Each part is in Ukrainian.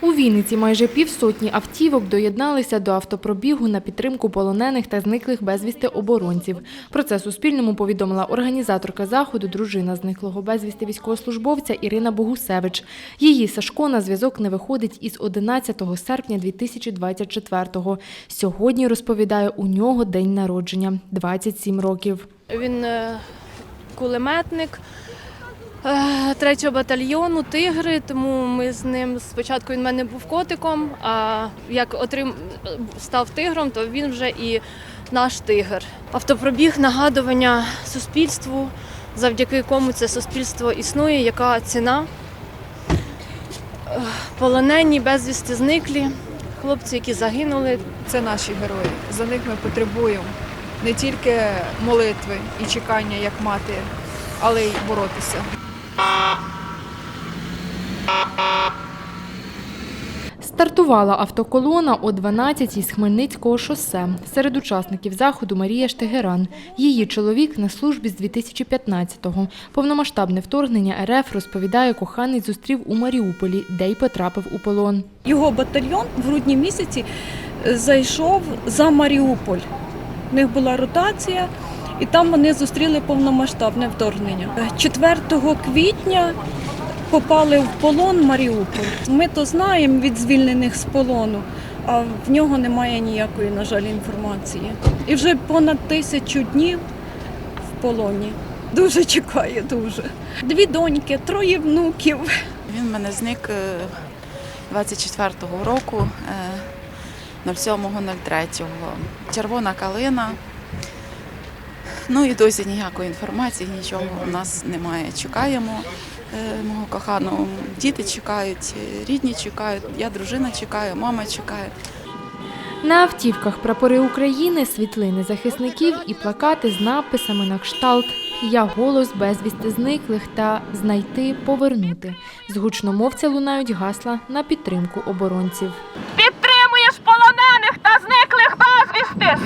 У Вінниці майже півсотні автівок доєдналися до автопробігу на підтримку полонених та зниклих безвісти оборонців. Про це Суспільному повідомила організаторка заходу, дружина зниклого безвісти військовослужбовця Ірина Богусевич. Її Сашко на зв'язок не виходить із 11 серпня 2024-го. Сьогодні, розповідає, у нього день народження – 27 років. Він е, кулеметник третього батальйону Тигри. Тому ми з ним спочатку він в мене був котиком. А як отрим став тигром, то він вже і наш тигр. Автопробіг нагадування суспільству, завдяки кому це суспільство існує, яка ціна. Е, Полонені, безвісти зниклі, хлопці, які загинули, Це наші герої. За них ми потребуємо не тільки молитви і чекання, як мати, але й боротися. Стартувала автоколона о 12-й з Хмельницького шосе. Серед учасників заходу Марія Штегеран. Її чоловік на службі з 2015-го. Повномасштабне вторгнення РФ, розповідає, коханий зустрів у Маріуполі, де й потрапив у полон. Його батальйон в грудні місяці е, зайшов за Маріуполь. В них була ротація, і там вони зустріли повномасштабне вторгнення. Е, 4 квітня попали в полон Маріуполь. Ми то знаємо від звільнених з полону, а в нього немає ніякої, на жаль, інформації. І вже понад тисячу днів в полоні. Дуже чекає, дуже. Дві доньки, троє внуків. Він в мене зник е, 24-го року, е, 07.03. Червона калина. Ну і досі ніякої інформації, нічого у нас немає. Чекаємо е, мого коханого. Діти чекають, е, рідні чекають, я дружина чекаю, мама чекає. На автівках прапори України, світлини захисників і плакати з надписами на кшталт «Я голос безвісти зниклих» та «Знайти, повернути». З гучномовця лунають гасла на підтримку оборонців. Підтримуєш полонених та зниклих безвісти!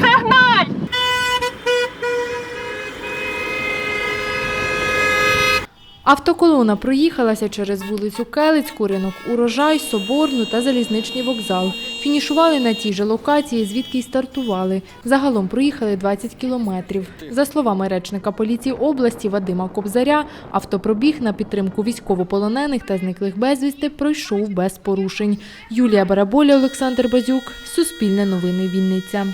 Автоколона проїхалася через вулицю Келицьку, ринок Урожай, Соборну та залізничний вокзал. Фінішували на тій же локації, звідки й стартували. Загалом проїхали 20 кілометрів. За словами речника поліції області Вадима Кобзаря, автопробіг на підтримку військовополонених та зниклих безвісти пройшов без порушень. Юлія Бараболя, Олександр Базюк, Суспільне новини Вінниця.